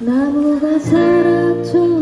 나무가 적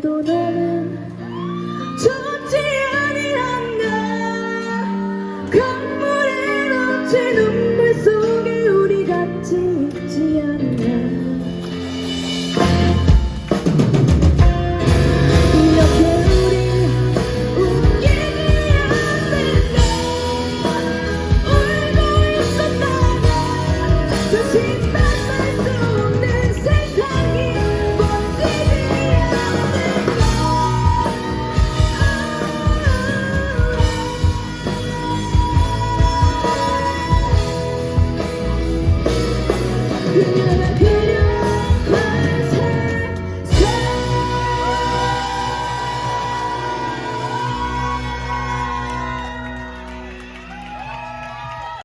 どな Yeah.